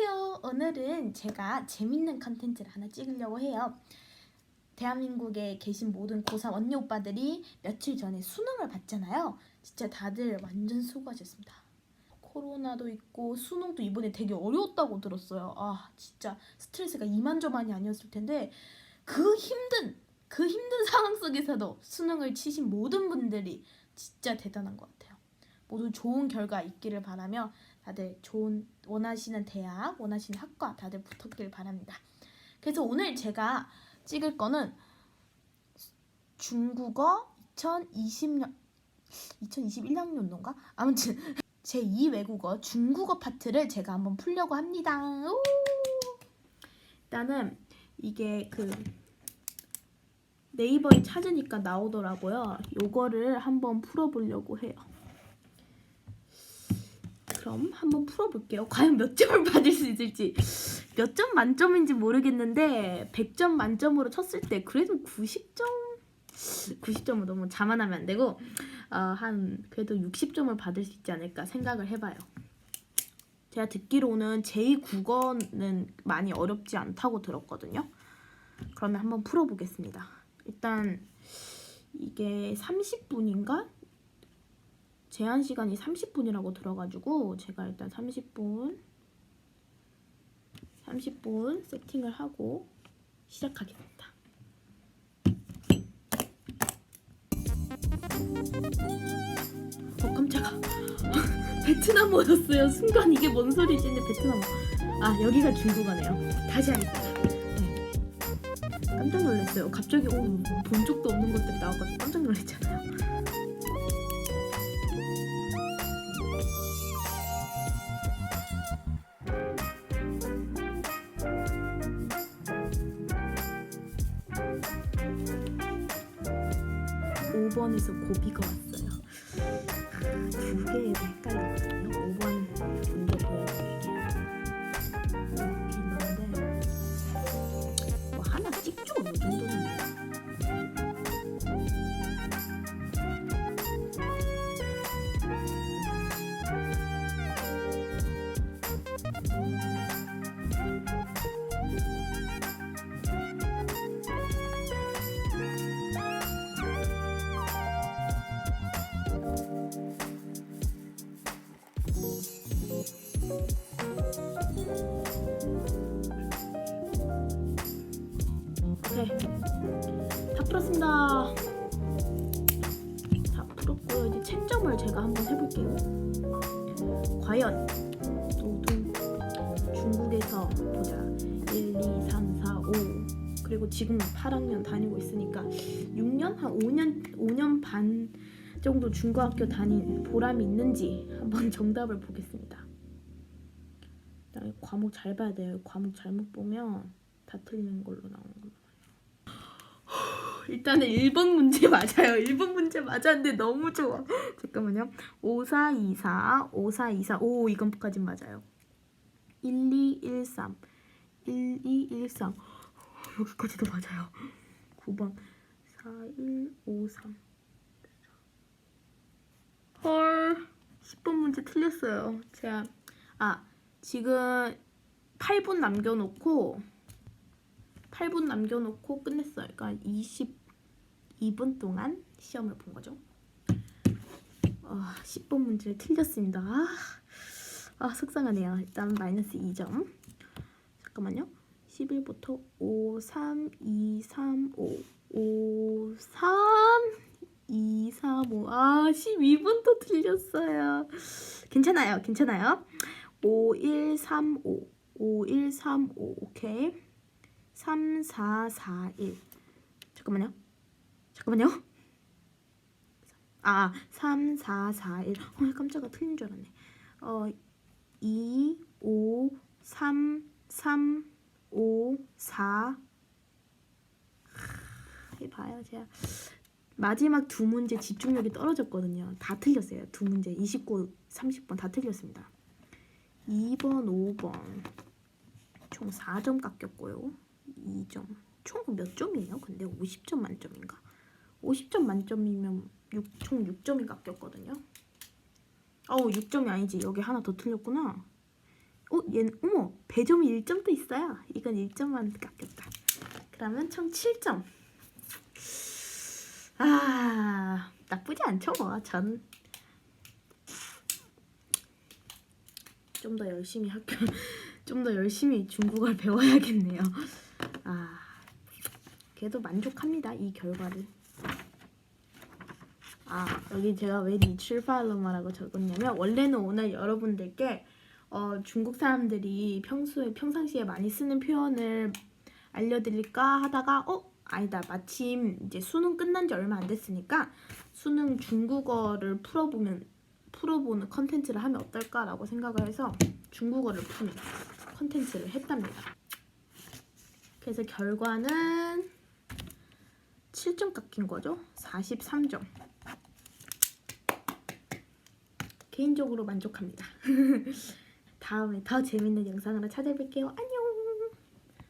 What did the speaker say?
안녕하세요. 오늘은 제가 재밌는 컨텐츠를 하나 찍으려고 해요. 대한민국에 계신 모든 고3 언니 오빠들이 며칠 전에 수능을 봤잖아요. 진짜 다들 완전 수고하셨습니다. 코로나도 있고 수능도 이번에 되게 어려웠다고 들었어요. 아 진짜 스트레스가 이만저만이 아니었을 텐데 그 힘든 그 힘든 상황 속에서도 수능을 치신 모든 분들이 진짜 대단한 것 같아요. 모두 좋은 결과 있기를 바라며 다들 좋은 원하시는 대학, 원하시는 학과 다들 붙었길 바랍니다. 그래서 오늘 제가 찍을 거는 중국어 2020년 2021학년도인가? 아무튼 제 2 외국어 중국어 파트를 제가 한번 풀려고 합니다. 우! 일단은 이게 그 네이버에 찾으니까 나오더라고요. 요거를 한번 풀어보려고 해요. 그럼 한번 풀어볼게요. 과연 몇 점을 받을 수 있을지 몇 점 만점인지 모르겠는데 100점 만점으로 쳤을 때 그래도 90점 90점은 너무 자만하면 안 되고 어, 한 그래도 60점을 받을 수 있지 않을까 생각을 해봐요. 제가 듣기로는 제2국어는 많이 어렵지 않다고 들었거든요. 그러면 한번 풀어보겠습니다. 일단 이게 30분인가? 제한 시간이 30분이라고 들어가지고 제가 일단 30분 30분 세팅을 하고 시작하겠습니다. 어 깜짝아. 베트남 어였어요. 순간 이게 뭔 소리지? 근데 베트남 아 여기가 중국어네요. 다시 하겠습니다. 네. 깜짝 놀랐어요. 갑자기 오, 본 적도 없는 것들이 나와가지고 깜짝 놀랐잖아요 오번에서 고비가 왔어요. 두 개에서 헷갈렸거든요. 5번 오케이 다 풀었습니다. 다 풀었고요. 이제 채점을 제가 한번 해볼게요. 과연 노동 중국에서 보자 1, 2, 3, 4, 5 그리고 지금 8학년 다니고 있으니까 6년 한 5년 5년 반 정도 중고학교 다닌 보람이 있는지 한번 정답을 보겠습니다. 과목 잘 봐야 돼요. 과목 잘못 보면 다 틀리는 걸로 나오는 걸로. 일단은 1번 문제 맞아요. 1번 문제 맞았는데 너무 좋아. 잠깐만요. 5424, 5424. 오, 이건까진 맞아요. 1213, 1213. 여기까지도 맞아요. 9번 4153. 헐. 10번 문제 틀렸어요. 제가 아, 지금 8분 남겨놓고 8분 남겨놓고 끝냈어요. 그러니까 22분 동안 시험을 본 거죠. 어, 10번 문제를 틀렸습니다. 아, 아, 속상하네요. 일단 마이너스 2점. 잠깐만요. 11부터 5, 3, 2, 3, 5, 5, 3, 2, 3, 5. 아, 12분도 틀렸어요. 괜찮아요. 괜찮아요. 5, 1, 3, 5. 5, 1, 3, 5. 오케이. 3, 4, 4, 1. 잠깐만요. 잠깐만요. 아, 3, 4, 4, 1. 어, 깜짝아 틀린 줄 알았네. 어, 2, 5, 3, 3, 5, 4. 해봐요, 제가. 마지막 두 문제 집중력이 떨어졌거든요. 다 틀렸어요. 두 문제 29, 30번 다 틀렸습니다. 2번, 5번 총 4점 깎였고요. 2점. 총 몇 점이에요? 근데 50점 만점인가? 50점 만점이면 6, 총 6점이 깎였거든요. 어우 6점이 아니지. 여기 하나 더 틀렸구나. 어, 얘 어머 배점이 1점도 있어요. 이건 1점만 깎였다. 그러면 총 7점. 아 나쁘지 않죠 뭐. 전 좀 더 열심히 학교 좀 더 열심히 중국어를 배워야겠네요. 아 그래도 만족합니다 이 결과를. 아 여기 제가 왜 니출파로마라고 적었냐면 원래는 오늘 여러분들께 어, 중국 사람들이 평소에 평상시에 많이 쓰는 표현을 알려드릴까 하다가 어 아니다 마침 이제 수능 끝난 지 얼마 안 됐으니까 수능 중국어를 풀어보면 풀어보는 컨텐츠를 하면 어떨까라고 생각을 해서 중국어를 푸는 컨텐츠를 했답니다. 그래서 결과는 7점 깎인 거죠? 43점. 개인적으로 만족합니다. 다음에 더 재밌는 영상으로 찾아뵐게요. 안녕!